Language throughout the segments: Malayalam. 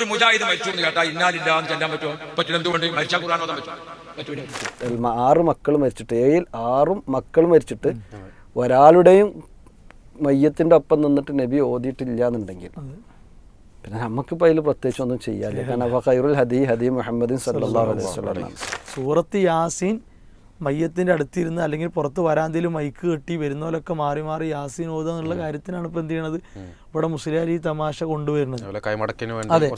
ഒരു മുജാഹിദ് മരിച്ചു എന്ന് കേട്ടാ ഇന്നാലില്ലാന്ന് ചെല്ലാൻ പറ്റുമോ? പറ്റില്ല എന്തുകൊണ്ട് മരിച്ചാൽ ഖുർആൻ ഓതാൻ പറ്റുമോ? ആറ് മക്കൾ മരിച്ചിട്ട് ഏയിൽ ആറും മക്കൾ മരിച്ചിട്ട് ഒരാളുടെയും മയ്യത്തിന്റെ ഒപ്പം നിന്നിട്ട് നബി ഓതിയിട്ടില്ല എന്നുണ്ടെങ്കിൽ. പിന്നെ നമുക്കിപ്പോൾ അതിൽ പ്രത്യേകിച്ച് ഒന്നും ചെയ്യാനില്ല. കാരണം ഹദീ ഹദീ മുഹമ്മദ് ഹദി മുഹമ്മദിൻ സല്ലല്ലാഹു അലൈഹി വസല്ലം. സൂറത്ത് യാസീൻ മയ്യത്തിന്റെ അടുത്തിരുന്ന് അല്ലെങ്കിൽ പുറത്ത് വരാന്തയിൽ മൈക്ക് കെട്ടി വരുന്നവരൊക്കെ മാറി മാറി യാസീൻ ഓതുക എന്നുള്ള കാര്യത്തിനാണ് ഇപ്പം എന്ത് ചെയ്യണത്? ഇവിടെ മുസ്ലിം ഈ തമാശ കൊണ്ടുവരുന്നത്. അതെ.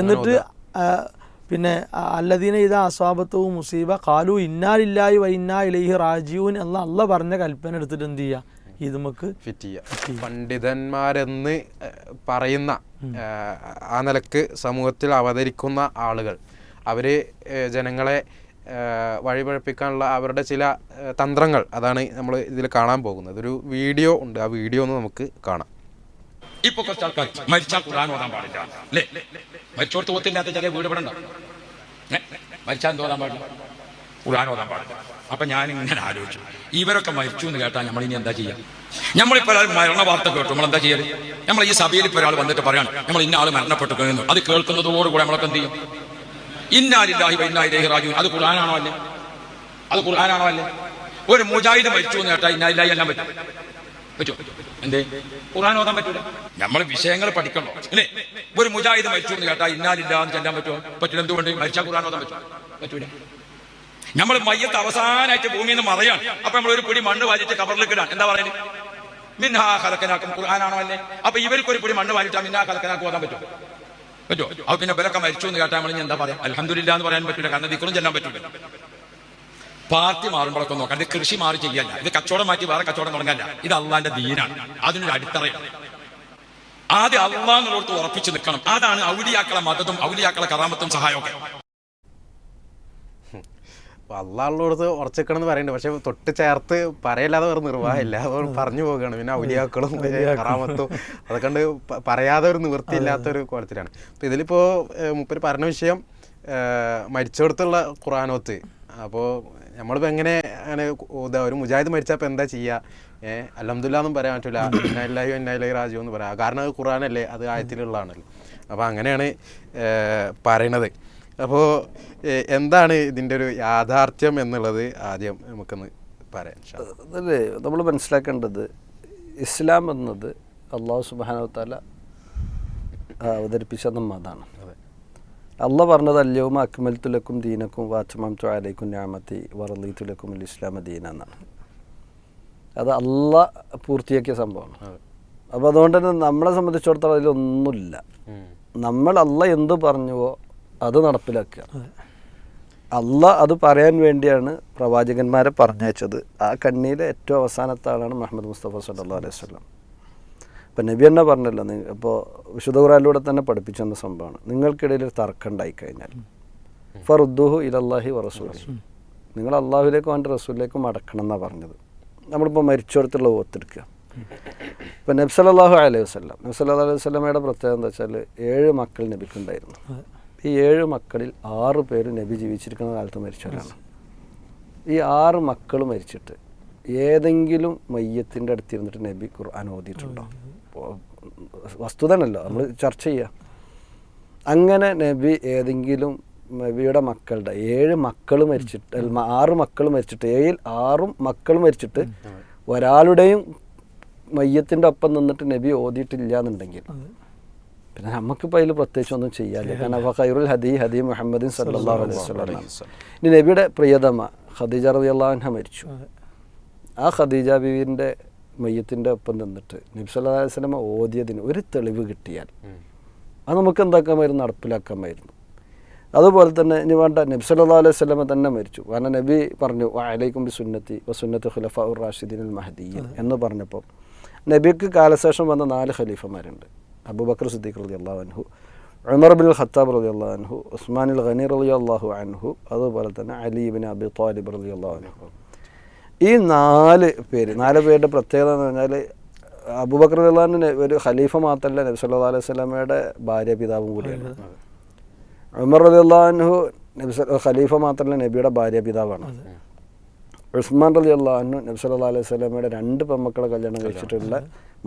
എന്നിട്ട് പിന്നെ അല്ലദീന ഇതാ അസ്വാബത്തവും മുസീബ കാലു ഇന്നാലില്ലായി വ ഇന്നാ ഇലൈഹി റാജീവൻ എന്ന അല്ല പറഞ്ഞ കൽപ്പന എടുത്തിട്ട് എന്ത് ചെയ്യുക ഇത് നമുക്ക് ഫിറ്റ് ചെയ്യാം. പണ്ഡിതന്മാരെന്ന് പറയുന്ന ആ നിലയ്ക്ക് സമൂഹത്തിൽ അവതരിക്കുന്ന ആളുകൾ. അവർ ജനങ്ങളെ വഴിപഴപ്പിക്കാനുള്ള അവരുടെ ചില തന്ത്രങ്ങൾ അതാണ് നമ്മൾ ഇതിൽ കാണാൻ പോകുന്നത്. ഒരു വീഡിയോ ഉണ്ട്. ആ വീഡിയോ ഒന്ന് നമുക്ക് കാണാം. ഇപ്പൊ കുറച്ച് ആൾക്കാർ മരിച്ചാൽ ഖുർആൻ ഓടാൻ പാടില്ല. അല്ലേ? മരിച്ചോടത്ത് ഓത്തില്ലാത്ത ചില വീട് ഇവിടെ? മരിച്ചാൽ എന്ത് പാടില്ല? ഖുർആൻ ഓടാൻ പാടില്ല. അപ്പൊ ഞാൻ ഇങ്ങനെ ആലോചിച്ചു. ഇവരൊക്കെ മരിച്ചു എന്ന് കേട്ടാൽ നമ്മൾ ഇനി എന്താ ചെയ്യാം? നമ്മളിപ്പോൾ ഒരാൾ മരണ വാർത്ത കേട്ടു. നമ്മൾ എന്താ ചെയ്യൽ? നമ്മൾ ഈ സഭയിൽ ഇപ്പൊ ഒരാൾ വന്നിട്ട് പറയാണ് നമ്മൾ ഇന്ന ആൾ മരണപ്പെട്ടു കഴിഞ്ഞു അത് കേൾക്കുന്നതോടുകൂടെ നമ്മളൊക്കെ എന്ത് ചെയ്യും? ഇന്നാലില്ലാഹി വ ഇന്നാ ഇലൈഹി റാജിഊൻ. അത് ഖുർആനാണോ അല്ലേ? അത് ഖുർആനാണോ അല്ലേ? ഒരു മുജാഹിദ് മരിച്ചു എന്ന് കേട്ടാൽ ഇന്നാലില്ലാഹി എല്ലാം പറ്റും. പറ്റുമോ? എന്തേ? ഖുർആൻ ഓതാൻ പറ്റൂല. നമ്മൾ വിഷയങ്ങൾ പഠിക്കണോ അല്ലേ? ഒരു മുജാഹിദ് മരിച്ചു എന്ന് കേട്ടാ ഇന്നാലില്ല എന്ന് ചെല്ലാൻ പറ്റുമോ? പറ്റില്ല എന്തുകൊണ്ട്? മരിച്ചാൽ ഖുർആൻ ഓതാൻ പറ്റും പറ്റൂല. നമ്മൾ മയ്യത്ത് അവസാനായിട്ട് ഭൂമിയിൽ നിന്ന് മറയാണ്. അപ്പൊ നമ്മൾ ഒരു പിടി മണ്ണ് വാരിട്ട് കബറിലേക്ക് ഇടാൻ. എന്താ പറയുന്നത് മിന്നാ കലക്കനാക്കും ഖുർആനാണോ അല്ലേ? അപ്പൊ ഇവർക്ക് ഒരു പിടി മണ്ണ് വാരിട്ടാ മിന്നാ കലക്കനാക്കും ഓതാൻ പറ്റുമോ? പറ്റുമോ അപ്പൊ പിന്നെ ബലൊക്കെ മരിച്ചു എന്ന് കേട്ടാൽ നമ്മൾ എന്താ പറയാ? അലഹദില്ല എന്ന് പറയാൻ പറ്റില്ല കാരണം ദിക്കറും ചെല്ലാൻ പറ്റില്ല പാർട്ടി മാറുമ്പോഴൊക്കെ നോക്കാം. ഇത് കൃഷി മാറി ചെയ്യല്ല ഇത് കച്ചവടം മാറ്റി വേറെ കച്ചവടം തുടങ്ങല്ല ഇത് അള്ളാന്റെ ദീനാണ്. അതിനൊരു അടിത്തറയാണ്. ആദ്യം അള്ളാന്നുള്ളടത്ത് ഉറപ്പിച്ചു നിൽക്കണം. അതാണ് ഔലിയാക്കളെ മതത്തും ഔലിയാക്കളെ കറാമത്തും സഹായമൊക്കെ. അള്ളാഹുള്ളടത്ത് ഉറച്ചിക്കണം എന്ന് പറയുന്നുണ്ട് പക്ഷെ തൊട്ട് ചേർത്ത് പറയല്ലാതെ വേറെ നിർവാഹമില്ല അതുകൊണ്ട് പറഞ്ഞു പോകുകയാണ് പിന്നെ ഔലിയാക്കളും കറാമത്തും അതൊക്കെ കണ്ട് പറയാതെ ഒരു നിവൃത്തിയില്ലാത്തൊരു കോലത്തിലാണ്. അപ്പോൾ ഇതിലിപ്പോൾ മുപ്പര് പറഞ്ഞ വിഷയം മരിച്ചെടുത്തുള്ള ഖുറാനോത്ത് അപ്പോൾ നമ്മളിപ്പോൾ എങ്ങനെ അങ്ങനെ ഒരു മുജാഹിദ് മരിച്ചപ്പോൾ എന്താ ചെയ്യുക ഏഹ് അലഹമുല്ലാന്നും പറയാൻ പറ്റില്ല എന്നായി എന്നായി രാജു എന്ന് പറയാം. കാരണം അത് ഖുറാനല്ലേ അത് ആയത്തിലുള്ളതാണല്ലോ. അപ്പോൾ അങ്ങനെയാണ് പറയണത്. അപ്പോൾ എന്താണ് ഇതിന്റെ ഒരു യാഥാർത്ഥ്യം എന്നുള്ളത് ആദ്യം നമുക്കൊന്ന് പറയാം. അതല്ലേ നമ്മൾ മനസ്സിലാക്കേണ്ടത് ഇസ്ലാം എന്നത് അള്ളാഹു സുബാനവത്താല അവതരിപ്പിച്ച അതെ. അല്ല പറഞ്ഞത് അക്മൽ അക്മൽത്തുലക്കും ദീനക്കും വാച്ചമാം ത്വാലയ്ക്കും ഞാമത്തി വറലീത്തുലക്കും ഇസ്ലാമ ദീന എന്നാണ്. അത് അല്ല പൂർത്തിയാക്കിയ സംഭവമാണ്. അപ്പോൾ അതുകൊണ്ട് തന്നെ നമ്മളെ സംബന്ധിച്ചിടത്തോളം അതിലൊന്നുമില്ല. നമ്മൾ അല്ല എന്ത് പറഞ്ഞുവോ അത് നടപ്പിലാക്കുക. അല്ല അത് പറയാൻ വേണ്ടിയാണ് പ്രവാചകന്മാരെ പറഞ്ഞയച്ചത്. ആ കണ്ണിയിലെ ഏറ്റവും അവസാനത്തെ ആളാണ് മുഹമ്മദ് മുസ്തഫ സല്ലാ അലൈഹി സ്വലം ഇപ്പം നബി തന്നെ പറഞ്ഞല്ലോ ഇപ്പോൾ വിശുദ്ധ ഖുറാനിലൂടെ തന്നെ പഠിപ്പിച്ചെന്ന സംഭവമാണ്. നിങ്ങൾക്കിടയിൽ ഒരു തർക്കം ഉണ്ടായി കഴിഞ്ഞാൽ ഫറുദ്ദുഹു ഇലല്ലാഹി വറസൂലി നിങ്ങൾ അള്ളാഹുലേക്കും അവന്റെ റസൂലിലേക്കും മടക്കണം എന്നാണ് പറഞ്ഞത്. നമ്മളിപ്പോൾ മരിച്ചോടത്തുള്ള ഓത്തെടുക്കുക ഇപ്പം നബ്സലാഹു അലൈഹി വസ്ലാം നബ്സല്ലാ അലൈഹി വസ്ലമയുടെ പ്രത്യേകത എന്താ വെച്ചാൽ ഏഴ് മക്കൾ നബിക്കുണ്ടായിരുന്നു. ഈ ഏഴ് മക്കളിൽ ആറ് പേര് നബി ജീവിച്ചിരിക്കുന്ന കാലത്ത് മരിച്ചവരാണ്. ഈ ആറ് മക്കൾ മരിച്ചിട്ട് ഏതെങ്കിലും മയ്യത്തിന്റെ അടുത്തിരുന്നിട്ട് നബി ഖുർആൻ ഓതിയിട്ടുണ്ടോ? വസ്തുതനല്ലോ നമ്മൾ ചർച്ച ചെയ്യുക അങ്ങനെ നബി ഏതെങ്കിലും നബിയുടെ മക്കളുടെ ഏഴ് മക്കൾ മരിച്ചിട്ട് ആറ് മക്കൾ മരിച്ചിട്ട് ഏഴിൽ ആറും മക്കൾ മരിച്ചിട്ട് ഒരാളുടെയും മയ്യത്തിന്റെ ഒപ്പം നിന്നിട്ട് നബി ഓതിയിട്ടില്ല എന്നുണ്ടെങ്കിൽ പിന്നെ നമുക്കിപ്പോൾ അതിൽ പ്രത്യേകിച്ച് ഒന്നും ചെയ്യാനില്ല. കാരണം ഖൈറുൽ ഹദി ഹദി മുഹമ്മദിൻ സല്ലല്ലാഹു അലൈഹി ഇനി നബിയുടെ പ്രിയതമ ഖദീജ റളിയല്ലാഹു അൻഹ മരിച്ചു. ആ ഖദീജ ബീവിന്റെ മയ്യത്തിന്റെ ഒപ്പം നിന്നിട്ട് നബി സല്ലല്ലാഹു അലൈഹി സ്വലമ ഓതിയതിന് ഒരു തെളിവ് കിട്ടിയാൽ അത് നമുക്ക് എന്താക്കാമായിരുന്നു? നടപ്പിലാക്കാമായിരുന്നു. അതുപോലെ തന്നെ ഇനി വേണ്ട നബി സല്ലാ അലൈഹി സ്വലമ തന്നെ മരിച്ചു. കാരണം നബി പറഞ്ഞു അലൈക്കും ബി സുന്നത്തി വ സുന്നത്ത് ഖുലഫ ഉർ റാഷിദീൻ അൽ മഹദീൻ എന്ന് പറഞ്ഞപ്പോൾ നബിക്ക് കാലശേഷം വന്ന നാല് ഖലീഫമാരുണ്ട്. അബൂബക്കർ സിദ്ദീഖ് റലി അള്ളാഹു അൻഹു ഉമർ ബിൻ ഖത്താബ് റലി അള്ളാഹു അൻഹു ഉസ്മാൻ അൽ ഖനി റലി അള്ളാഹു അൻഹു അതുപോലെ തന്നെ അലീബിൻ അബി താലിബ് റലി അള്ളാഹു അൻഹു. ഈ നാല് പേര് നാല് പേരുടെ പ്രത്യേകത എന്ന് പറഞ്ഞാൽ അബൂബക്കർ അള്ളാഹിന് ഒരു ഖലീഫ മാത്രമല്ല നബി സല്ലാ അലൈഹി വസല്ലമയുടെ ഭാര്യ പിതാവും കൂടിയാണ്. ഉമർ റളിയല്ലാഹു അൻഹു നബി ഖലീഫ മാത്രമല്ല നബിയുടെ ഭാര്യ പിതാവാണ്. ഉസ്മാൻ റലി അള്ളാഹു നബി സല്ലാ അലൈഹി സ്വലാമയുടെ രണ്ട് പെമ്മക്കളെ കല്യാണം കഴിച്ചിട്ടുള്ള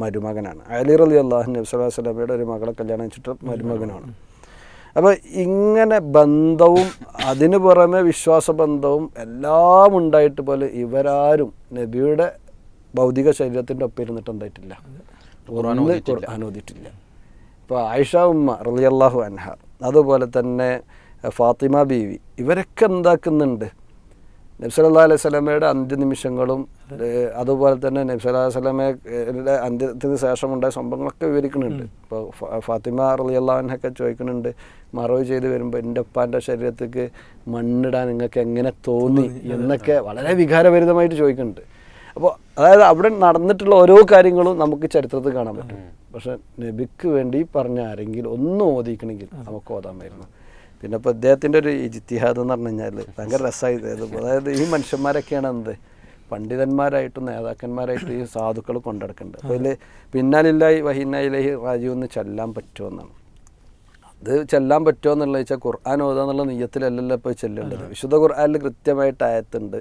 മരുമകനാണ്. അലി റലി അള്ളാഹു അലൈഹി സ്വലാമയുടെ ഒരു മകളെ കല്യാണം കഴിച്ചിട്ട് മരുമകനാണ്. അപ്പോൾ ഇങ്ങനെ ബന്ധവും അതിനു പുറമെ വിശ്വാസ ബന്ധവും എല്ലാം ഉണ്ടായിട്ട് പോലെ ഇവരാരും നബിയുടെ ഭൗതിക ശരീരത്തിന്റെ ഒപ്പം ഇരുന്നിട്ട് എന്തായിട്ടില്ല. അനുവദിച്ചിട്ടില്ല ഇപ്പോൾ ആയിഷ ഉമ്മ റളിയല്ലാഹു അൻഹ അതുപോലെ തന്നെ ഫാത്തിമ ബീവി ഇവരൊക്കെ എന്താക്കുന്നുണ്ട്? നബ്സല്ലാ അലൈഹി സ്വലമയുടെ അന്ത്യനിമിഷങ്ങളും അതുപോലെ തന്നെ നബ്സല്ലാ സ്വലമയുടെ അന്ത്യത്തിന് ശേഷം ഉണ്ടായ സംഭവങ്ങളൊക്കെ വിവരിക്കുന്നുണ്ട്. ഇപ്പോൾ ഫാത്തിമ റളിയല്ലാഹുനൊക്കെ ചോദിക്കുന്നുണ്ട് മറവ് ചെയ്ത് വരുമ്പോൾ എന്റെ ഉപ്പാന്റെ ശരീരത്തേക്ക് മണ്ണിടാൻ നിങ്ങൾക്ക് എങ്ങനെ തോന്നി? എന്നൊക്കെ വളരെ വികാരഭരിതമായിട്ട് ചോദിക്കുന്നുണ്ട്. അപ്പോൾ അതായത് അവിടെ നടന്നിട്ടുള്ള ഓരോ കാര്യങ്ങളും നമുക്ക് ചരിത്രത്തിൽ കാണാൻ പറ്റും. പക്ഷെ നബിക്ക് വേണ്ടി പറഞ്ഞ ആരെങ്കിലും ഒന്നും ഓദിക്കണമെങ്കിൽ നമുക്ക് ഓതാമായിരുന്നു. പിന്നെ ഇപ്പോൾ ഇദ്ദേഹത്തിന്റെ ഒരു ഇജിത്തിഹാദ് എന്ന് പറഞ്ഞു കഴിഞ്ഞാൽ ഭയങ്കര രസമായി അതായത് ഈ മനുഷ്യന്മാരൊക്കെയാണ് എന്ത്? പണ്ഡിതന്മാരായിട്ടും നേതാക്കന്മാരായിട്ടും ഈ സാധുക്കൾ കൊണ്ടെടുക്കുന്നുണ്ട് അപ്പോൾ ഇതിൽ പിന്നാലില്ലായി വഹിന്നയിലേഹി റാജീവ് എന്ന് ചെല്ലാൻ പറ്റുമെന്നാണ് അത് ചെല്ലാൻ പറ്റുമോ എന്നുള്ളത് വെച്ചാൽ ഖുർആൻ ഓതുക എന്നുള്ള നെയ്യത്തിലല്ലല്ലോ ഇപ്പോൾ ചെല്ലേണ്ടത്. വിശുദ്ധ ഖുർആനിൽ കൃത്യമായിട്ട് ആയത്തുണ്ട്.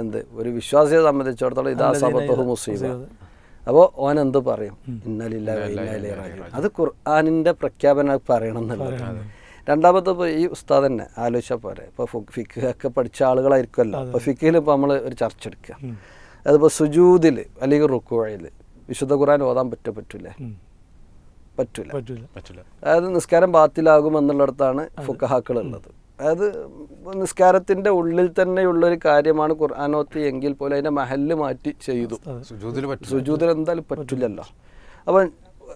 എന്ത്? ഒരു വിശ്വാസിയെ സംബന്ധിച്ചിടത്തോളം ഇതാ സബത്തഹു മുസീബ. അപ്പോൾ ഓൻ എന്ത് പറയും? ഇന്നലില്ല വൈന്നാലേ റാജിഊൻ. അത് ഖുർആാനിന്റെ പ്രഖ്യാപനം പറയണം എന്നുള്ളത്. രണ്ടാമത്തെ ഇപ്പോൾ ഈ ഉസ്താദ് തന്നെ ആലോചിച്ചാൽ പോരെ. ഇപ്പോൾ ഫിക്ക് ഒക്കെ പഠിച്ച ആളുകളായിരിക്കുമല്ലോ. അപ്പോൾ ഫിക്കയിൽ ഇപ്പോൾ നമ്മൾ ഒരു ചർച്ച എടുക്കുക. അതിപ്പോൾ സുജൂതിൽ അല്ലെങ്കിൽ റുക്കുവഴയിൽ വിശുദ്ധ ഖുറാൻ ഓതാൻ പറ്റോ? പറ്റൂലേ. പറ്റൂല. പറ്റൂല. പറ്റില്ല അതായത് നിസ്കാരം ബാത്തിലാകും എന്നുള്ളിടത്താണ് ഫുക്കഹാക്കൾ ഉള്ളത് അതായത് നിസ്കാരത്തിന്റെ ഉള്ളിൽ തന്നെയുള്ളൊരു കാര്യമാണ് ഖുർആാനോത്ത് എങ്കിൽ പോലും അതിന്റെ മഹല്ല് മാറ്റി ചെയ്തു. സുജൂതിൽ പറ്റില്ല സുജൂദിൽ എന്തായാലും പറ്റില്ലല്ലോ അപ്പം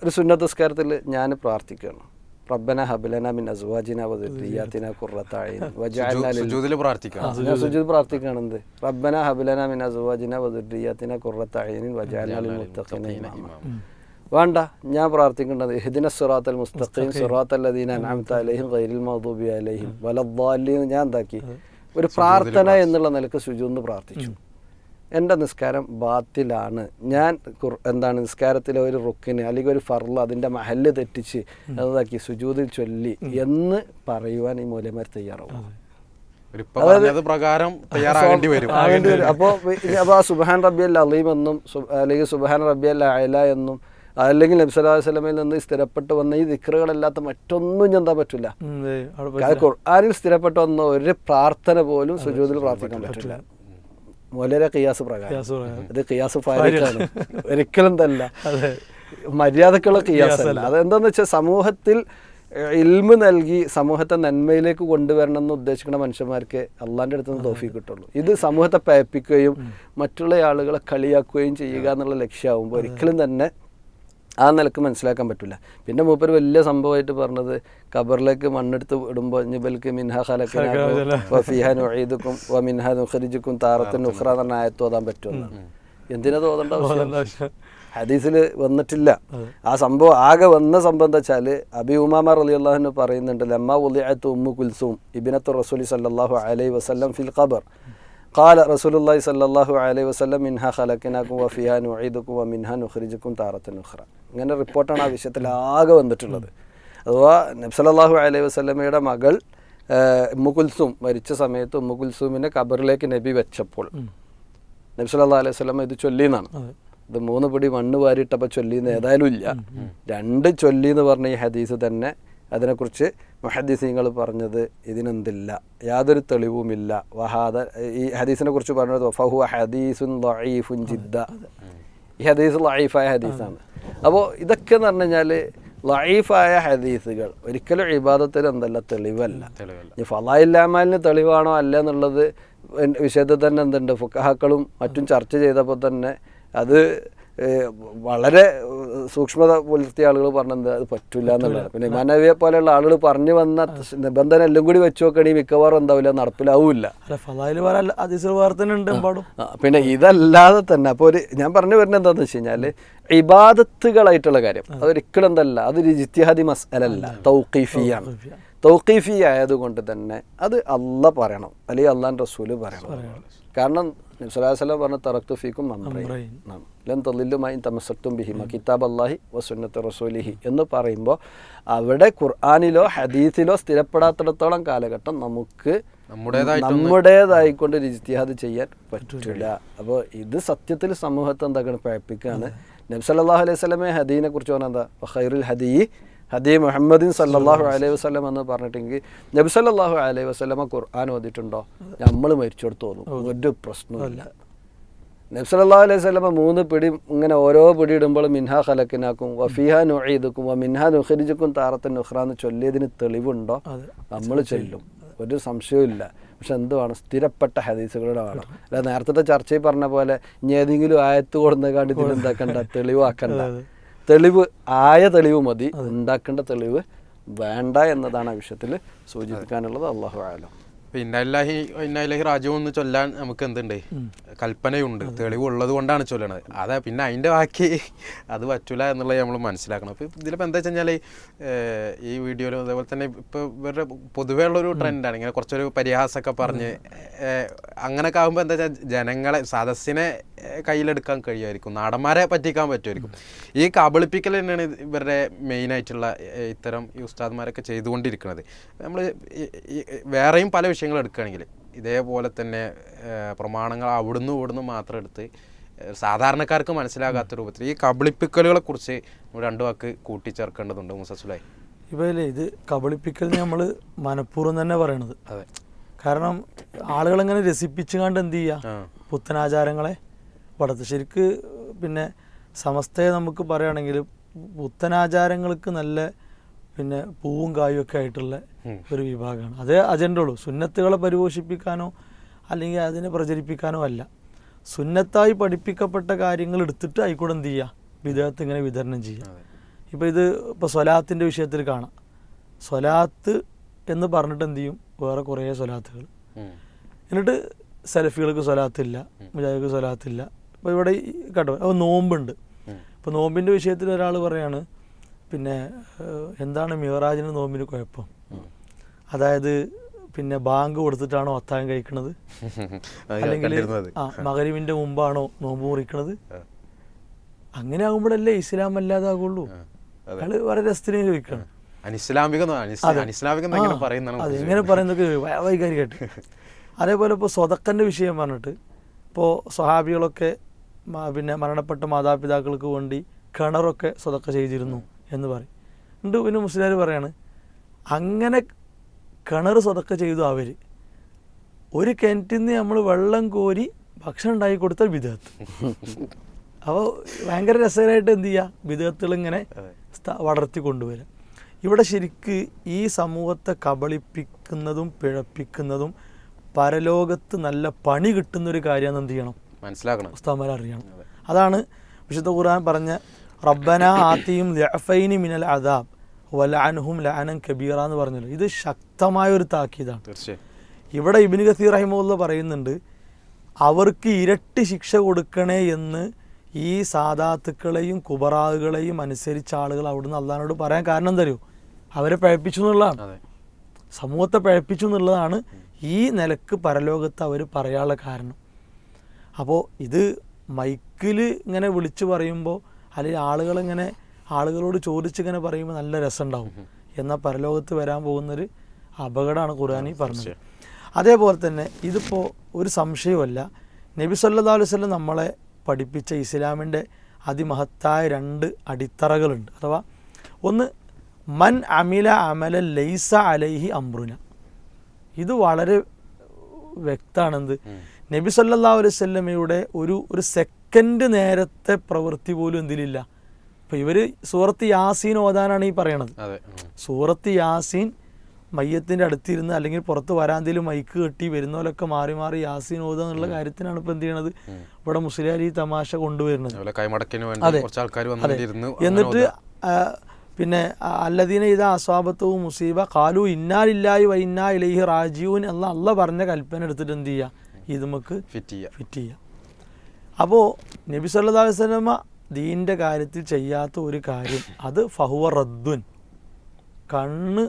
ഒരു സുന്നത്ത് നിസ്കാരത്തിൽ ഞാൻ പ്രാർത്ഥിക്കുകയാണ്. റബ്ബന ഹബലന മിൻ അസ്വാജിന വദുരിയാത്തിന ഖുർറത അയ്ൻ. വജഅൽനാ ലിൽ സുജൂദിൽ പ്രാർത്ഥിക്കാം. ഞാൻ സുജൂദ് പ്രാർത്ഥിക്കുകയാണെന്ത് റബ്ബന ഹബലന മിൻ അസ്വാജിന വദുരിയാത്തിന ഖുർറത അയ്ൻ. വജഅൽനാ ലിൽ മുത്തഖീന ഇമാമ വേണ്ട ഞാൻ പ്രാർത്ഥിക്കേണ്ടത് ഹിദിന സുറാത്തൽ മുസ്തഖീം സുറാത്തൽ ലദീന അൻഅംത അലൈഹിം ഗൈറിൽ മഗ്ദൂബി അലൈഹിം വലദ്ദാലിൻ ഞാൻ എന്താക്കി? ഒരു പ്രാർത്ഥന എന്നുള്ള നിലയ്ക്ക് സുജൂന്ന് പ്രാർത്ഥിച്ചു. എന്റെ നിസ്കാരം ബാത്തിലാണ്. ഞാൻ എന്താണ് നിസ്കാരത്തിലെ ഒരു റുക്കിന് അല്ലെങ്കിൽ ഒരു ഫർൾ അതിന്റെ മഹല്ല് തെറ്റിച്ച് അതാക്കി സുജൂതിൽ ചൊല്ലി എന്ന് പറയുവാൻ ഈ മൂലമാർ തയ്യാറാവും. പ്രകാരം തയ്യാറാകേണ്ടി വരും. അപ്പോൾ അപ്പോൾ ആ സുബഹാൻ റബ്ബിയൽ അലീം എന്നും അല്ലെങ്കിൽ റബി റബ്ബിയൽ അയല എന്നും അല്ലെങ്കിൽ നബി സല്ലല്ലാഹു അലൈഹി വസല്ലമയിൽ നിന്ന് സ്ഥിരപ്പെട്ട് വന്ന ഈ ദിക്റുകളല്ലാത്ത മറ്റൊന്നും ചെന്താൻ പറ്റില്ല. ആരും പറ്റില്ല. ഖുർആനിൽ സ്ഥിരപ്പെട്ട് വന്ന ഒരു പ്രാർത്ഥന പോലും സുജൂതിൽ പ്രാർത്ഥിക്കാൻ പറ്റില്ല. വളരെ കിയാസ് പ്രകാരം. ഇത് കിയാസ് ഫാരിഖാണ്. ഒരിക്കലും തല്ല. മര്യാദക്കുള്ള മര്യാദക്കുള്ള അല്ല. അതെന്താന്ന് വെച്ചാൽ സമൂഹത്തിൽ ഇൽമ് നൽകി സമൂഹത്തെ നന്മയിലേക്ക് കൊണ്ടുവരണം എന്ന് ഉദ്ദേശിക്കുന്ന മനുഷ്യന്മാർക്ക് അള്ളാന്റെ അടുത്ത് നിന്ന് തോഫി കിട്ടുള്ളൂ. ഇത് സമൂഹത്തെ പയപ്പിക്കുകയും മറ്റുള്ള ആളുകളെ കളിയാക്കുകയും ചെയ്യുക എന്നുള്ള ലക്ഷ്യമാകുമ്പോൾ ഒരിക്കലും തന്നെ ആ നിലയ്ക്ക് മനസ്സിലാക്കാൻ പറ്റില്ല പിന്നെ മൂപ്പർ വലിയ സംഭവമായിട്ട് പറഞ്ഞത് ഖബറിലേക്ക് മണ്ണെടുത്ത് ഇടുമ്പോൾ ഞബൽക്ക് മിൻഹ വ വ മിൻഹ നുഖരിജുക്കും താറത്തിന് ഉഖ്റ എന്ന് ആയത്ത് ഓതാൻ പറ്റുമെന്നാണ്. എന്തിനാ തോന്നണ്ട ആവശ്യം? ഹദീസിൽ വന്നിട്ടില്ല. ആ സംഭവം ആകെ വന്ന സംഭവം എന്താ വെച്ചാൽ അബി ഉമാമ റലി അള്ളാഹുന് പറയുന്നുണ്ട് ലമ്മ ഉലിയത്ത് ഉമ്മു കുൽസൂം ഇബിനത്ത് റസൂലി സല്ലാഹു അലൈ വസ്ലം ഫിൽ ഖബർ. قال رسول الله صلى الله عليه وسلم ഖലക്കിനാക്കും വഫിഹ وفيها വ ومنها نخرجكم تارة ഉഖ്റ ഇങ്ങനെ റിപ്പോർട്ടാണ് ആ വിഷയത്തിൽ ആകെ വന്നിട്ടുള്ളത്. അഥവാ നബ്സലല്ലാഹു അലൈഹി വസ്ലമയുടെ മകൾ ഉമ്മുകുൽസും മരിച്ച സമയത്ത് ഉമ്മുകുൽസൂമിനെ കബറിലേക്ക് നബി വെച്ചപ്പോൾ നബി സല്ലാ അലൈഹി സ്വലമ ഇത് ചൊല്ലിയെന്നാണ്. ഇത് മൂന്ന് പിടി മണ്ണ് വാരിയിട്ടപ്പോൾ ചൊല്ലിയെന്ന് ഏതായാലും ഇല്ല. രണ്ട് ചൊല്ലിയെന്ന് പറഞ്ഞ ഈ ഹദീസ് തന്നെ അതിനെക്കുറിച്ച് മുഹദ്ദീസിങ്ങൾ പറഞ്ഞത് ഇതിനെന്തില്ല? യാതൊരു തെളിവുമില്ല. വഹാദ ഈ ഹദീസിനെ കുറിച്ച് പറഞ്ഞത് ഫഹു ഹദീസുൻ ലൈഫുൻ ജിദ്ദ. ഈ ഹദീസ് ലൈഫായ ഹദീസാണ്. അപ്പോൾ ഇതൊക്കെ എന്ന് പറഞ്ഞു കഴിഞ്ഞാൽ ലൈഫായ ഹദീസുകൾ ഒരിക്കലും ഇബാദത്തിൽ എന്തല്ല തെളിവല്ല. ഈ ഫലായില്ലാമാലിന് തെളിവാണോ അല്ല എന്നുള്ളത് വിഷയത്തിൽ തന്നെ എന്തുണ്ട്? ഫുക്കഹാക്കളും മറ്റും ചർച്ച ചെയ്തപ്പോൾ തന്നെ അത് വളരെ സൂക്ഷ്മത പുലർത്തിയ ആളുകൾ പറഞ്ഞത് അത് പറ്റില്ല എന്നുള്ളതാണ്. പിന്നെ മാനവിയെ പോലെയുള്ള ആളുകൾ പറഞ്ഞു വന്ന നിബന്ധന എല്ലാം കൂടി വെച്ച് നോക്കുകയാണെങ്കിൽ മിക്കവാറും എന്താവില്ല നടപ്പിലാവില്ല. അല്ല പിന്നെ ഇതല്ലാതെ തന്നെ അപ്പോൾ ഒരു ഞാൻ പറഞ്ഞു വരുന്നത് എന്താണെന്ന് വെച്ച് കഴിഞ്ഞാൽ ഇബാദത്തുകളായിട്ടുള്ള കാര്യം അതൊരിക്കലും എന്തല്ല അതൊരു ജിത്യാദി മസലല്ല തൗക്കീഫിയാണ് തൗക്കീഫി ആയതുകൊണ്ട് തന്നെ അത് അല്ല പറയണം അല്ലെങ്കിൽ അള്ളാൻ റസൂൽ പറയണം. കാരണം നബ്സലാസ്ലം പറഞ്ഞ തറക്തു ഫീക്കും ലം തല്ലുമായി തമസത്തും ബിഹിമ കിതാബ് അള്ളാഹി വസുന്നത്ത് റസൂലിഹി എന്ന് പറയുമ്പോൾ അവിടെ ഖുർആാനിലോ ഹദീസിലോ സ്ഥിരപ്പെടാത്തിടത്തോളം കാലഘട്ടം നമുക്ക് നമ്മുടേതായിക്കൊണ്ട് ഒരു ഇജ്തിഹാദ് ചെയ്യാൻ പറ്റില്ല. അപ്പോൾ ഇത് സത്യത്തിൽ സമൂഹത്തെ എന്താക്കാണ് പഴപ്പിക്കുകയാണ് നബി സല്ലല്ലാഹു അലൈഹി സ്വലമെ ഹദീനെ കുറിച്ച് പറഞ്ഞാൽ എന്താ? ഹദീ ഹദീ മുഹമ്മദിൻ സല്ലാഹു അലൈഹി വസ്ലം എന്ന് പറഞ്ഞിട്ടെങ്കിൽ നബി സല്ലാഹു അലൈഹി വസ്ലമ ഖുർആൻ ഓതിട്ടുണ്ടോ നമ്മൾ മരിച്ചെടുത്തോന്നു ഒരു പ്രശ്നമില്ല നബി സല്ലാഹു അലൈഹി വസ്ലമ മൂന്ന് പിടി ഇങ്ങനെ ഓരോ പിടി ഇടുമ്പോൾ മിൻഹ ഖലക്കിനാക്കും വഫീഹ നുഹീദുക്കും മിൻഹ നുഹരിജുക്കും താറത്തൻ നുഹ്റ എന്ന് ചൊല്ലിയതിന് തെളിവുണ്ടോ? നമ്മൾ ചൊല്ലും. ഒരു സംശയവും ഇല്ല പക്ഷെ എന്തുവാണ്? സ്ഥിരപ്പെട്ട ഹദീസുകളുടെ വേണം അല്ല നേരത്തെ ചർച്ചയിൽ പറഞ്ഞ പോലെ ഇനി ഏതെങ്കിലും ആയത്ത് കൊടുന്ന കണ്ടിട്ട് എന്താക്കണ്ട തെളിവാക്കണ്ട. തെളിവ് ആയ തെളിവ് മതി. ഉണ്ടാക്കേണ്ട തെളിവ് വേണ്ട എന്നതാണ് ആ വിഷയത്തിൽ സൂചിപ്പിക്കാനുള്ളത്. അള്ളാഹു ആലം. പിന്നെ ഇന്നല്ലാഹി രാജവും എന്ന് ചൊല്ലാൻ നമുക്ക് എന്തുണ്ട്? കൽപ്പനയുണ്ട്. തെളിവുള്ളത് കൊണ്ടാണ് ചൊല്ലണത്. അതാ പിന്നെ അതിന്റെ ബാക്കി അത് പറ്റൂല എന്നുള്ളത് നമ്മൾ മനസ്സിലാക്കണം. അപ്പോൾ ഇതിലിപ്പോൾ എന്താ വെച്ച് കഴിഞ്ഞാൽ ഈ വീഡിയോയിൽ അതേപോലെ തന്നെ ഇപ്പോൾ ഇവരുടെ പൊതുവേ ഉള്ളൊരു ട്രെൻഡാണ്. ഇങ്ങനെ കുറച്ചൊരു പരിഹാസമൊക്കെ പറഞ്ഞ് അങ്ങനെയൊക്കെ ആകുമ്പോൾ എന്താ വെച്ചാൽ ജനങ്ങളെ സദസ്സിനെ കയ്യിലെടുക്കാൻ കഴിയുമായിരിക്കും നാടന്മാരെ പറ്റിക്കാൻ പറ്റുമായിരിക്കും. ഈ കബളിപ്പിക്കൽ തന്നെയാണ് ഇവരുടെ മെയിനായിട്ടുള്ള ഇത്തരം ഈ ഉസ്താദ്മാരൊക്കെ ചെയ്തുകൊണ്ടിരിക്കുന്നത്. നമ്മൾ വേറെയും പല വിഷയങ്ങൾ എടുക്കുകയാണെങ്കിൽ ഇതേപോലെ തന്നെ പ്രമാണങ്ങൾ അവിടുന്ന് ഇവിടുന്ന് മാത്രം എടുത്ത് സാധാരണക്കാർക്ക് മനസ്സിലാകാത്ത രൂപത്തിൽ ഈ കബളിപ്പിക്കലുകളെ കുറിച്ച് രണ്ടു വാക്ക് കൂട്ടിച്ചേർക്കേണ്ടതുണ്ട് മുസസുലായി ഇല്ലേ ഇത് കബളിപ്പിക്കൽ നമ്മൾ മനഃപൂർവം തന്നെ പറയണത്. അതെ. കാരണം ആളുകളെങ്ങനെ രസിപ്പിച്ചുകൊണ്ട് എന്ത് ആ. ചെയ്യുക പുത്തനാചാരങ്ങളെ വളർത്തുക ശരിക്ക് പിന്നെ സമസ്തയെ നമുക്ക് പറയുകയാണെങ്കിൽ പുത്തനാചാരങ്ങൾക്ക് നല്ല പിന്നെ പൂവും കായും ഒക്കെ ആയിട്ടുള്ള ഒരു വിഭാഗമാണ്. അതേ അജണ്ട ഉള്ളൂ. സുന്നത്തുകളെ പരിപോഷിപ്പിക്കാനോ അല്ലെങ്കിൽ അതിനെ പ്രചരിപ്പിക്കാനോ അല്ല. സുന്നത്തായി പഠിപ്പിക്കപ്പെട്ട കാര്യങ്ങൾ എടുത്തിട്ട് ആയിക്കൂടെ എന്ത് ചെയ്യുക വിദേഹത്ത് ഇങ്ങനെ വിതരണം ചെയ്യുക ഇപ്പോൾ ഇത് ഇപ്പോൾ സ്വലാത്തിന്റെ വിഷയത്തിൽ കാണാം. സ്വലാത്ത് എന്ന് പറഞ്ഞിട്ട് എന്ത് ചെയ്യും? വേറെ കുറേ സ്വലാത്തുകൾ. എന്നിട്ട് സെലഫികൾക്ക് സ്വലാത്തില്ല മുജാഹിക്ക് സ്വലാത്തില്ല അപ്പോൾ ഇവിടെ കേട്ടോ അപ്പോൾ നോമ്പുണ്ട്. ഇപ്പോൾ നോമ്പിന്റെ വിഷയത്തിൽ ഒരാൾ പറയാണ് പിന്നെ എന്താണ് മിഹറാജിന് നോമ്പിന് കുഴപ്പം? അതായത് പിന്നെ ബാങ്ക് കൊടുത്തിട്ടാണോ അത്താഴം കഴിക്കണത്? അത് അല്ലെങ്കിൽ ആ മകരിവിന്റെ മുമ്പാണോ നോമ്പ് മുറിക്കണത്? അങ്ങനെ ആകുമ്പോഴല്ലേ ഇസ്ലാം അല്ലാതാകുള്ളൂ. അയാൾ വളരെ രസത്തിന് ചോദിക്കണം. അതെങ്ങനെ വൈ- വൈകാരികമായിട്ട് അതേപോലെ ഇപ്പോൾ സ്വതക്കന്റെ വിഷയം പറഞ്ഞിട്ട് ഇപ്പോൾ സ്വഹാബികളൊക്കെ പിന്നെ മരണപ്പെട്ട മാതാപിതാക്കൾക്ക് വേണ്ടി കിണറൊക്കെ സ്വതക്ക ചെയ്തിരുന്നു. എന്ന് പറയും. എന്നിട്ട് പിന്നെ മുസ്ലിംകാർ പറയാണ് അങ്ങനെ കിണർ സ്വതക്ക ചെയ്തു അവർ ഒരു കിണറ്റിൽ നിന്ന് നമ്മൾ വെള്ളം കോരി ഭക്ഷണം ഉണ്ടാക്കി കൊടുത്താൽ വിധത്ത് അപ്പോൾ ഭയങ്കര രസകരമായിട്ട് എന്ത് ചെയ്യുക വിധത്തുകൾ ഇങ്ങനെ വളർത്തി കൊണ്ടുവരിക ഇവിടെ ശരിക്ക് ഈ സമൂഹത്തെ കബളിപ്പിക്കുന്നതും പിഴപ്പിക്കുന്നതും പരലോകത്ത് നല്ല പണി കിട്ടുന്നൊരു കാര്യമാണ് എന്ത് ചെയ്യണം? മനസ്സിലാക്കണം. ഉസ്താമാരെ അറിയണം അതാണ് വിശുദ്ധ ഖുർആൻ പറഞ്ഞ റബ്ബന ആത്തിയും ലഅഫൈനി മിനൽ അദാബ്. വലഅൻഹും ലഅനൻ കബീറ എന്ന് പറഞ്ഞല്ലോ. ഇത് ശക്തമായ ഒരു താക്കീതാണ്. തീർച്ചയായും. ഇവിടെ ഇബിന് ഖസീർ റഹിമുള്ള പറയുന്നുണ്ട് അവർക്ക് ഇരട്ടി ശിക്ഷ കൊടുക്കണേ എന്ന് ഈ സാദാത്തുക്കളെയും കുബറാകളെയും അനുസരിച്ച ആളുകൾ അവിടുന്ന് അള്ളഹാനോട് പറയാൻ കാരണം തരൂ അവരെ പഴപ്പിച്ചു എന്നുള്ളതാണ്. സമൂഹത്തെ പഴപ്പിച്ചു എന്നുള്ളതാണ് ഈ നിലയ്ക്ക് പരലോകത്ത് അവർ പറയാനുള്ള കാരണം. അപ്പോൾ ഇത് മൈക്കിൽ ഇങ്ങനെ വിളിച്ചു പറയുമ്പോൾ അല്ലെങ്കിൽ ആളുകളിങ്ങനെ ആളുകളോട് ചോദിച്ചിങ്ങനെ പറയുമ്പോൾ നല്ല രസമുണ്ടാവും. എന്നാൽ പരലോകത്ത് വരാൻ പോകുന്നൊരു അപകടമാണ് ഖുർആാനി പറഞ്ഞത്. അതേപോലെ തന്നെ ഇതിപ്പോൾ ഒരു സംശയമല്ല. നബി സല്ലല്ലാഹു അലൈഹി വസല്ലം നമ്മളെ പഠിപ്പിച്ച ഇസ്ലാമിന്റെ അതിമഹത്തായ രണ്ട് അടിത്തറകളുണ്ട്. അഥവാ ഒന്ന് മൻ അമില അമല ലൈസ അലൈഹി അമ്രുന ഇത് വളരെ വ്യക്തമാണെന്ത്? നബി സല്ലാ അലൈഹി വസല്ലമയുടെ ഒരു ഒരു സെക്കൻഡ് നേരത്തെ പ്രവൃത്തി പോലും എന്തിലില്ല. അപ്പോൾ ഇവർ സൂറത്ത് യാസീൻ ഓതാനാണ് ഈ പറയണത്. സൂറത്ത് യാസീൻ മയ്യത്തിന്റെ അടുത്തിരുന്ന് അല്ലെങ്കിൽ പുറത്ത് വരാന്തയിൽ മൈക്ക് കെട്ടി വരുന്നവരൊക്കെ മാറി മാറി യാസീൻ ഓതുക എന്നുള്ള കാര്യത്തിനാണ് ഇപ്പൊ എന്ത് ചെയ്യണത്. ഇവിടെ മുസ്ലിം ഈ തമാശ കൊണ്ടുവരുന്നത്. അതെ. എന്നിട്ട് പിന്നെ അല്ലദീന ഇതാ അസ്വാബത്തവും മുസീബ കാലു ഇന്നാലില്ലായി വ ഇന്നാ ഇലൈഹി റാജീവൻ എന്ന അല്ല പറഞ്ഞ കൽപ്പന എടുത്തിട്ട് എന്ത് ചെയ്യുക ഇത് നമുക്ക് ഫിറ്റ് ചെയ്യുക ഫിറ്റ് ചെയ്യാം. അപ്പോൾ നബി സല്ലല്ലാഹു അലൈഹി വസല്ലമ ദീന്റെ കാര്യത്തിൽ ചെയ്യാത്ത ഒരു കാര്യം അത് ഫഹുവ റദ്ദുൻ. കണ്ണ്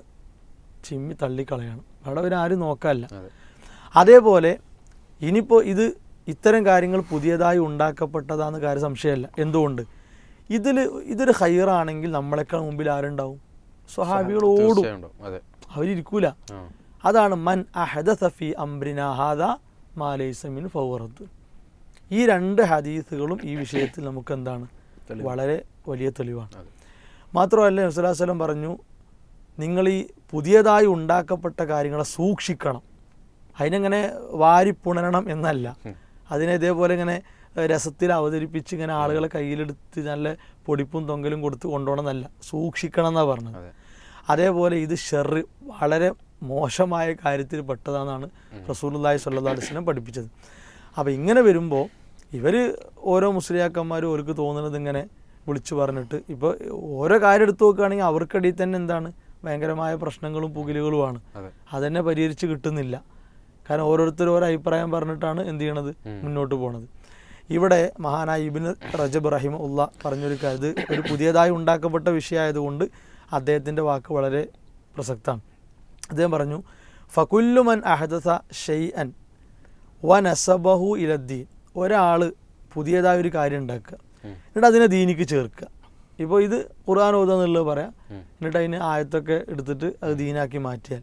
ചിമ്മി തള്ളിക്കളയണം. അവിടെ അവർ ആരും നോക്കാനല്ല. അതേപോലെ ഇനിയിപ്പോൾ ഇത് ഇത്തരം കാര്യങ്ങൾ പുതിയതായി ഉണ്ടാക്കപ്പെട്ടതാന്ന് കാര്യം സംശയമല്ല. എന്തുകൊണ്ട്? ഇതിൽ ഇതൊരു ഹൈറാണെങ്കിൽ നമ്മളെക്കാൾ മുമ്പിൽ ആരുണ്ടാവും? സ്വഹാബികൾ ഓടും. അവരിക്കൂല അവരിരിക്കൂല. അതാണ് മൻ അഹദ ഫി അംബ്രിന ഹാദ മാലൈസമിൻ ഫൗറത്ത് ഈ രണ്ട് ഹദീസുകളും ഈ വിഷയത്തിൽ നമുക്ക് എന്താണ് വളരെ വലിയ തെളിവാണ്. മാത്രമല്ല നസുലാസ്വലം പറഞ്ഞു നിങ്ങൾ ഈ പുതിയതായി ഉണ്ടാക്കപ്പെട്ട കാര്യങ്ങളെ സൂക്ഷിക്കണം. അതിനെങ്ങനെ വാരിപ്പുണരണം എന്നല്ല. അതിനെ ഇതേപോലെ ഇങ്ങനെ രസത്തിൽ അവതരിപ്പിച്ച് ഇങ്ങനെ ആളുകളെ കയ്യിലെടുത്ത് നല്ല പൊടിപ്പും തൊങ്കലും കൊടുത്ത് കൊണ്ടുപോകണമെന്നല്ല. സൂക്ഷിക്കണം എന്നാണ് പറഞ്ഞത്. അതേപോലെ ഇത് ഷെറ് വളരെ മോശമായ കാര്യത്തിൽ പെട്ടതാണെന്നാണ് റസൂലുള്ളാഹി സ്വല്ലല്ലാഹു അലൈഹി വസല്ലം പഠിപ്പിച്ചത്. അപ്പോൾ ഇങ്ങനെ വരുമ്പോൾ ഇവർ ഓരോ മുസ്ലിയാക്കന്മാരും അവർക്ക് തോന്നുന്നത് ഇങ്ങനെ വിളിച്ചു പറഞ്ഞിട്ട് ഇപ്പോൾ ഓരോ കാര്യം എടുത്തു നോക്കുകയാണെങ്കിൽ അവർക്കിടയിൽ തന്നെ എന്താണ്? ഭയങ്കരമായ പ്രശ്നങ്ങളും പുകിലുകളുമാണ്. അതെ. അതന്നെ പരിഹരിച്ച് കിട്ടുന്നില്ല. കാരണം ഓരോരുത്തരും ഓരോ അഭിപ്രായം പറഞ്ഞിട്ടാണ് എന്ത് ചെയ്യണത്? മുന്നോട്ട് പോണത്. ഇവിടെ മഹാനായ ഇബിന് റജബ് റഹിമ ഉള്ള പറഞ്ഞൊരു കാര്യം ഇത് ഒരു പുതിയതായി ഉണ്ടാക്കപ്പെട്ട വിഷയമായതുകൊണ്ട് അദ്ദേഹത്തിന്റെ വാക്ക് വളരെ പ്രസക്തമാണ്. അദ്ദേഹം പറഞ്ഞു ഫകുല്ലുമൻ അഹദസ ഷെയ് അൻ വനസബഹു ഇലദ്ദീൻ. ഒരാൾ പുതിയതായ ഒരു കാര്യം ഉണ്ടാക്കുക. എന്നിട്ട് അതിനെ ദീനിക്ക് ചേർക്കുക. ഇപ്പോൾ ഇത് ഖുർആൻ ഓതുക എന്നുള്ളത് പറയാം. എന്നിട്ട് അതിന് ആയത്തൊക്കെ എടുത്തിട്ട് അത് ദീനാക്കി മാറ്റിയാൽ.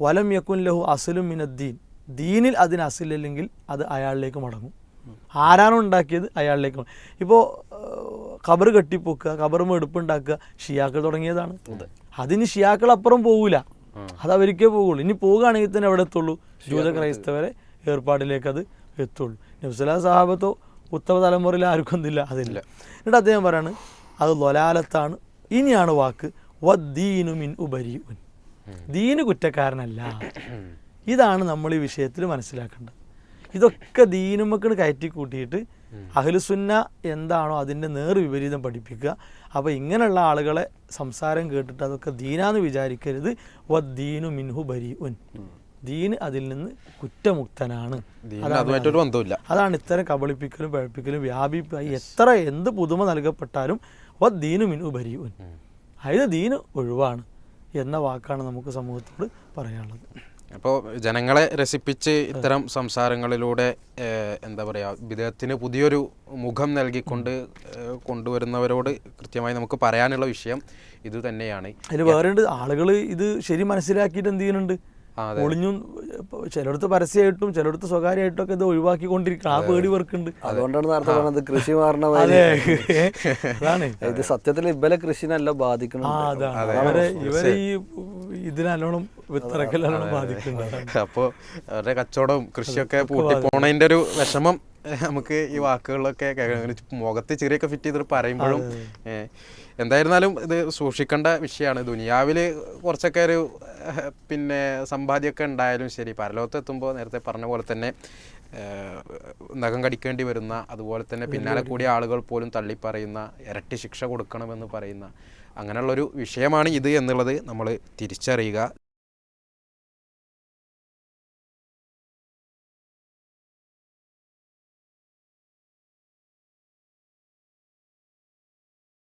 വലം യക്കുൻ ലഹു അസലും മിനദ്ദീൻ. ദീനിൽ അതിന് അസിലില്ലെങ്കിൽ അത് അയാളിലേക്ക് മടങ്ങും. ആരാണോ ഉണ്ടാക്കിയത് അയാളിലേക്ക് ഇപ്പോൾ ഖബർ കെട്ടിപ്പൊക്കുക ഖബറും എടുപ്പുണ്ടാക്കുക ഷിയാക്കൾ തുടങ്ങിയതാണ്. അതിന് ഷിയാക്കൾ അപ്പുറം പോകൂല അത് അവർക്കേ പോകുള്ളൂ ഇനി പോവുകയാണെങ്കിൽ തന്നെ എവിടെ എത്തുള്ളൂ? ജൂത ക്രൈസ്തവരെ ഏർപ്പാടിലേക്ക് അത് എത്തുള്ളൂ നബ്സലാ സഹാബത്തോ ഉത്തമ തലമുറയിൽ ആർക്കും എന്തില്ല അതില്ല എന്നിട്ട് അദ്ദേഹം പറയാണ് അത് ലൊലാലത്താണ് ഇനിയാണ് വാക്ക് വദ്ദീനു മിൻ ഉപരിയുൻ ദീന് കുറ്റക്കാരനല്ല. ഇതാണ് നമ്മൾ ഈ വിഷയത്തിൽ മനസ്സിലാക്കേണ്ടത്. ഇതൊക്കെ ദീനുമക്കണ് കയറ്റി കൂട്ടിയിട്ട് അഹ്ലുസുന്ന എന്താണോ അതിന്റെ നേർ വിപരീതം പഠിപ്പിക്കുക. അപ്പോൾ ഇങ്ങനെയുള്ള ആളുകളെ സംസാരം കേട്ടിട്ട് അതൊക്കെ ദീനാന്ന് വിചാരിക്കരുത്. വദ്ദീനു മിൻഹു ബരി ഉൻ ദീന് അതിൽ നിന്ന് കുറ്റമുക്തനാണ്. അതാണ് ഇത്തരം കബളിപ്പിക്കലും പഴപ്പിക്കലും വ്യാപിപ്പായി എത്ര എന്ത് പുതുമ നൽകപ്പെട്ടാലും അപ്പോൾ ദീനു മിൻ ഉൻ അതായത് ദീന് ഒഴിവാണ് എന്ന വാക്കാണ് നമുക്ക് സമൂഹത്തോട് പറയാനുള്ളത്. അപ്പോൾ ജനങ്ങളെ രസിപ്പിച്ച് ഇത്തരം സംസാരങ്ങളിലൂടെ എന്താ പറയുക വിദേഹത്തിന് പുതിയൊരു മുഖം നൽകിക്കൊണ്ട് കൊണ്ടുവരുന്നവരോട് കൃത്യമായി നമുക്ക് പറയാനുള്ള വിഷയം ഇത് തന്നെയാണ് അതിൽ വേറെ ആളുകൾ ഇത് ശരി മനസ്സിലാക്കിയിട്ട് എന്ത് ചെയ്യുന്നുണ്ട്. ഒളിഞ്ഞും ചിലടത്ത് പരസ്യമായിട്ടും ചിലടത്ത് സ്വകാര്യമായിട്ടും ഒക്കെ ഇത് ഒഴിവാക്കിക്കൊണ്ടിരിക്കണം ആ പേടി വർക്കുണ്ട് അതുകൊണ്ടാണ് നേരത്തെ പറഞ്ഞത് കൃഷി മാറണ അതാണ്. ഇത് സത്യത്തിൽ ഇബലെ കൃഷിനല്ല ബാധിക്കണം ഇവരെ ഈ ഇതിനല്ലോണം നല്ലോണം ബാധിക്കുന്നു ബാധിക്കുന്നുണ്ട്. അപ്പോൾ അവരുടെ കച്ചവടവും കൃഷിയൊക്കെ പൂട്ടി പോണതിന്റെ ഒരു വിഷമം നമുക്ക് ഈ വാക്കുകളിലൊക്കെ കേൾക്കാൻ- മുഖത്ത് ചെറിയൊക്കെ ഫിറ്റ് ചെയ്തിട്ട് പറയുമ്പോഴും എന്തായിരുന്നാലും ഇത് സൂക്ഷിക്കേണ്ട വിഷയമാണ് ദുനിയാവിൽ കുറച്ചൊക്കെ ഒരു പിന്നെ സമ്പാദ്യമൊക്കെ ഉണ്ടായാലും ശരി. പരലോകത്ത് എത്തുമ്പോൾ നേരത്തെ പറഞ്ഞ പോലെ തന്നെ നഖം കടിക്കേണ്ടി വരുന്ന അതുപോലെ തന്നെ പിന്നാലെ കൂടിയ ആളുകൾ പോലും തള്ളിപ്പറയുന്ന ഇരട്ടി ശിക്ഷ കൊടുക്കണമെന്ന് പറയുന്ന അങ്ങനെയുള്ളൊരു വിഷയമാണ് ഇത് എന്നുള്ളത് നമ്മൾ തിരിച്ചറിയുക.